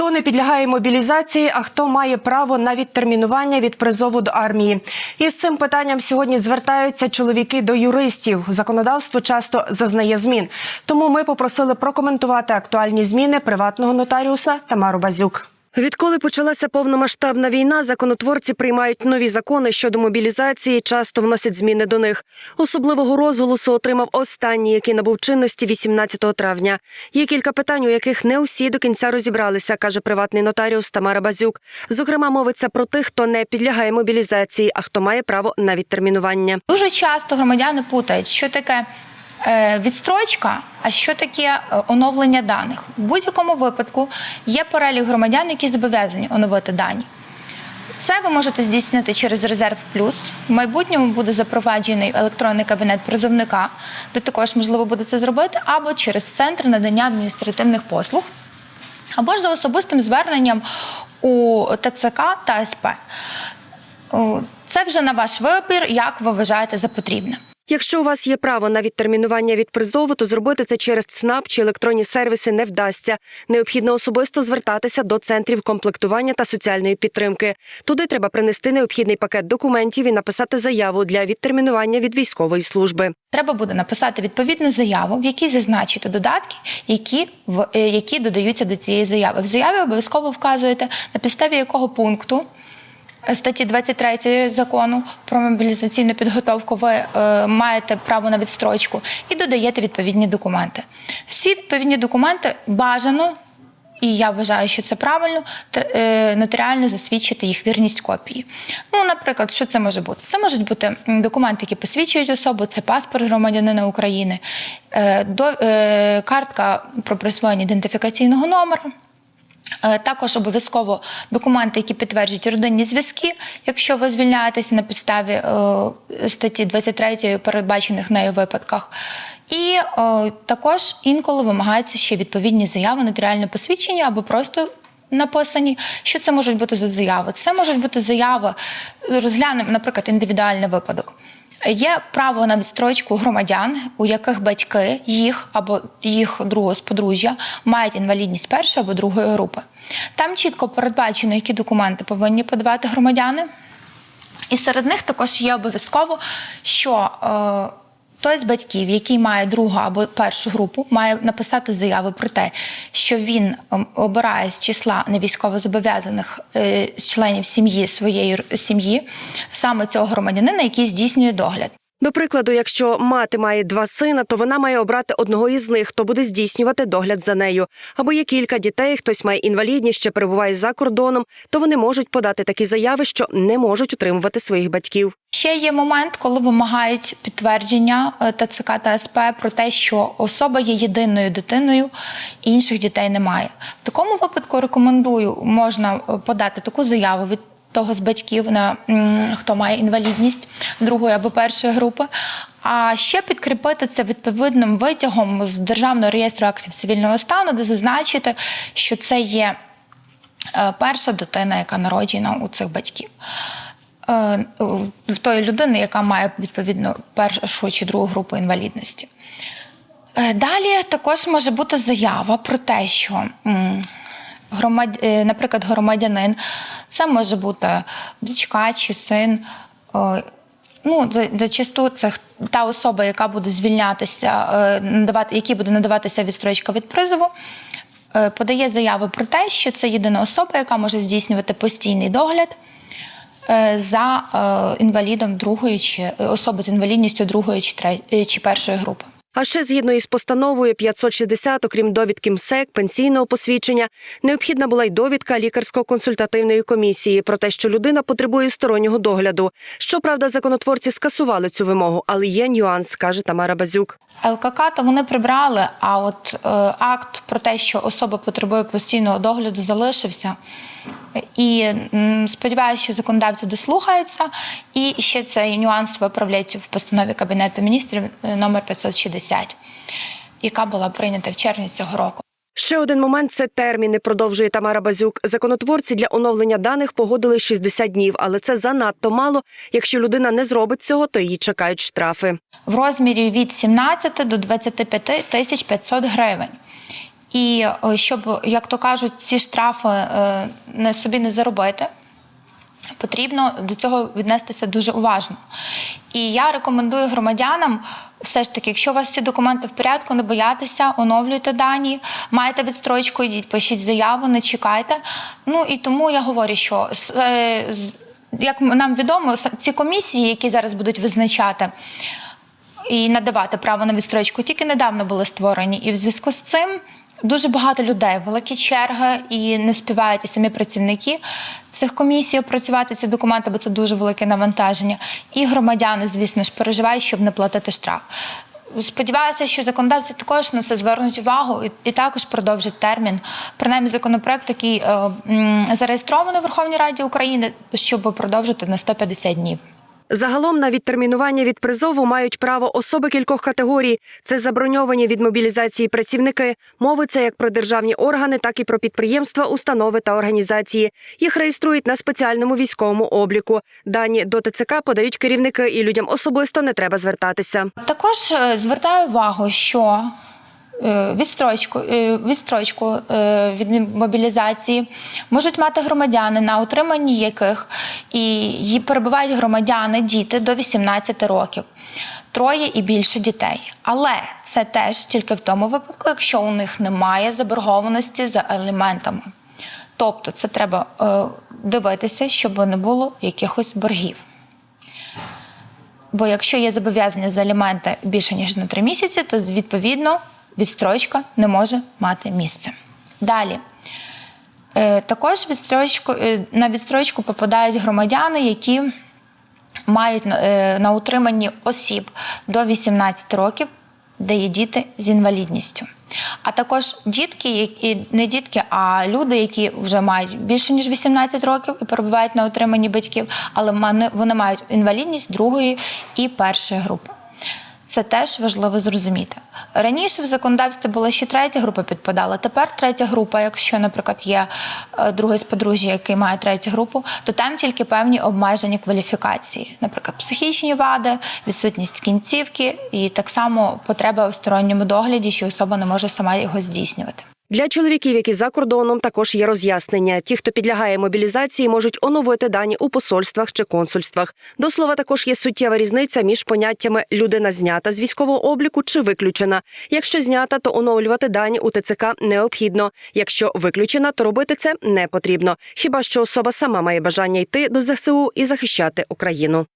Хто не підлягає мобілізації, а хто має право на відтермінування від призову до армії? Із цим питанням сьогодні звертаються чоловіки до юристів. Законодавство часто зазнає змін. Тому ми попросили прокоментувати актуальні зміни приватного нотаріуса Тамару Базюк. Відколи почалася повномасштабна війна, законотворці приймають нові закони щодо мобілізації, часто вносять зміни до них. Особливого розголосу отримав останній, який набув чинності 18 травня. Є кілька питань, у яких не усі до кінця розібралися, каже приватний нотаріус Тамара Базюк. Зокрема, мовиться про тих, хто не підлягає мобілізації, а хто має право на відтермінування. Дуже часто громадяни путають, що таке відстрочка, а що таке е, оновлення даних. В будь-якому випадку є перелік громадян, які зобов'язані оновити дані. Це ви можете здійснити через резерв плюс. В майбутньому буде запроваджений електронний кабінет призовника, де також можливо буде це зробити, або через центр надання адміністративних послуг, або ж за особистим зверненням у ТЦК та СП. Це вже на ваш вибір, як ви вважаєте за потрібне. Якщо у вас є право на відтермінування від призову, то зробити це через ЦНАП чи електронні сервіси не вдасться. Необхідно особисто звертатися до центрів комплектування та соціальної підтримки. Туди треба принести необхідний пакет документів і написати заяву для відтермінування від військової служби. Треба буде написати відповідну заяву, в якій зазначити додатки, які, в- е, які додаються до цієї заяви. В заяві обов'язково вказуєте, на підставі якого пункту статті 23 закону про мобілізаційну підготовку ви е, маєте право на відстрочку і додаєте відповідні документи. Всі відповідні документи бажано. І я вважаю, що це правильно е, нотаріально засвідчити їх вірність копії. Ну, наприклад, що це може бути? Це можуть бути документи, які посвідчують особу, це паспорт громадянина України, е, е, картка про присвоєння ідентифікаційного номера. Е, Також обов'язково документи, які підтверджують родинні зв'язки, якщо ви звільняєтеся на підставі е, статті 23 передбачених нею випадках. І е, також інколи вимагаються ще відповідні заяви, нотаріальне посвідчення або просто написані. Що це можуть бути за заяви? Це можуть бути заяви, розглянемо, наприклад, індивідуальний випадок. Є право на відстрочку громадян, у яких батьки їх або їх другого з подружжя мають інвалідність першої або другої групи. Там чітко передбачено, які документи повинні подавати громадяни. І серед них також є обов'язково, що е, той з батьків, який має другу або першу групу, має написати заяву про те, що він ем, обирає з числа невійськовозобов'язаних е, членів сім'ї своєї сім'ї саме цього громадянина, який здійснює догляд. До прикладу, якщо мати має два сина, то вона має обрати одного із них, хто буде здійснювати догляд за нею. Або є кілька дітей, хтось має інвалідність, ще перебуває за кордоном, то вони можуть подати такі заяви, що не можуть утримувати своїх батьків. Ще є момент, коли вимагають підтвердження е, ТЦК та СП про те, що особа є єдиною дитиною, інших дітей немає. В такому випадку рекомендую, можна е, подати таку заяву від того з батьків, на хто має інвалідність другої або першої групи. А ще підкріпити це відповідним витягом з державного реєстру актів цивільного стану, де зазначити, що це є е, перша дитина, яка народжена у цих батьків. Е, В тої людини, яка має відповідно першу чи другу групу інвалідності. Е, Далі також може бути заява про те, що, е, наприклад, громадянин, це може бути дочка чи син. Ну, зачасту це та особа, яка буде звільнятися, надавати, якій буде надаватися відстрочка від призову, подає заяву про те, що це єдина особа, яка може здійснювати постійний догляд за е, інвалідом другої чи е, особи з інвалідністю другої е, чи першої групи. А ще згідно із постановою 560, окрім довідки МСЕК, пенсійного посвідчення, необхідна була й довідка лікарсько-консультативної комісії про те, що людина потребує стороннього догляду. Щоправда, законотворці скасували цю вимогу, але є нюанс, каже Тамара Базюк. ЛКК то вони прибрали, а от е, акт про те, що особа потребує постійного догляду, залишився. І сподіваюся, що законодавці дослухаються. І ще цей нюанс виправлять в постанові Кабінету міністрів е, номер 560, яка була прийнята в червні цього року. Ще один момент це терміни. Продовжує Тамара Базюк. Законотворці для оновлення даних погодили 60 днів, але це занадто мало. Якщо людина не зробить цього, то її чекають штрафи. в розмірі від 17 до 25 тисяч 500 гривень. І е, щоб, як то кажуть, ці штрафи е, не собі не заробити. Потрібно до цього віднестися дуже уважно. І я рекомендую громадянам, все ж таки, якщо у вас всі документи в порядку, не боятися, оновлюйте дані, маєте відстрочку, йдіть, пишіть заяву, не чекайте. Ну і тому я говорю, що е, як нам відомо, ці комісії, які зараз будуть визначати і надавати право на відстрочку, тільки недавно були створені. І в зв'язку з цим дуже багато людей, великі черги, і не вспівають і самі працівники цих комісій опрацювати ці документи, бо це дуже велике навантаження. І громадяни, звісно ж, переживають, щоб не платити штраф. Сподіваюся, що законодавці також на це звернуть увагу і, також продовжать термін. Принаймні, законопроект, який е, зареєстрований в Верховній Раді України, щоб продовжити на 150 днів. Загалом на відтермінування від призову мають право особи кількох категорій. Це заброньовані від мобілізації працівники. Мовиться як про державні органи, так і про підприємства, установи та організації. Їх реєструють на спеціальному військовому обліку. Дані до ТЦК подають керівники, і людям особисто не треба звертатися. Також е, звертаю увагу, що відстрочку, е, відстрочку е, від мобілізації можуть мати громадяни, на утриманні яких і перебувають громадяни, діти до 18 років. Троє і більше дітей. Але це теж тільки в тому випадку, якщо у них немає заборгованості за елементами. Тобто це треба е, дивитися, щоб не було якихось боргів. Бо якщо є зобов'язання за аліменти більше ніж на три місяці, то відповідно відстрочка не може мати місце. Далі. Е, також відстрочку, е, на відстрочку попадають громадяни, які мають на- е, утриманні осіб до 18 років, де є діти з інвалідністю. А також дітки, які не дітки, а люди, які вже мають більше ніж 18 років і перебувають на утриманні батьків, але вони мають інвалідність другої і першої групи. Це теж важливо зрозуміти. Раніше в законодавстві була ще третя група підпадала. Тепер третя група, якщо, наприклад, є е, другий з подружжя, який має третю групу, то там тільки певні обмежені кваліфікації, наприклад, психічні вади, відсутність кінцівки і так само потреба у сторонньому догляді, що особа не може сама його здійснювати. Для чоловіків, які за кордоном, також є роз'яснення. Ті, хто підлягає мобілізації, можуть оновити дані у посольствах чи консульствах. До слова, також є суттєва різниця між поняттями людина знята з військового обліку чи виключена. Якщо знята, то оновлювати дані у ТЦК необхідно. Якщо виключена, то робити це не потрібно. Хіба що особа сама має бажання йти до ЗСУ і захищати Україну.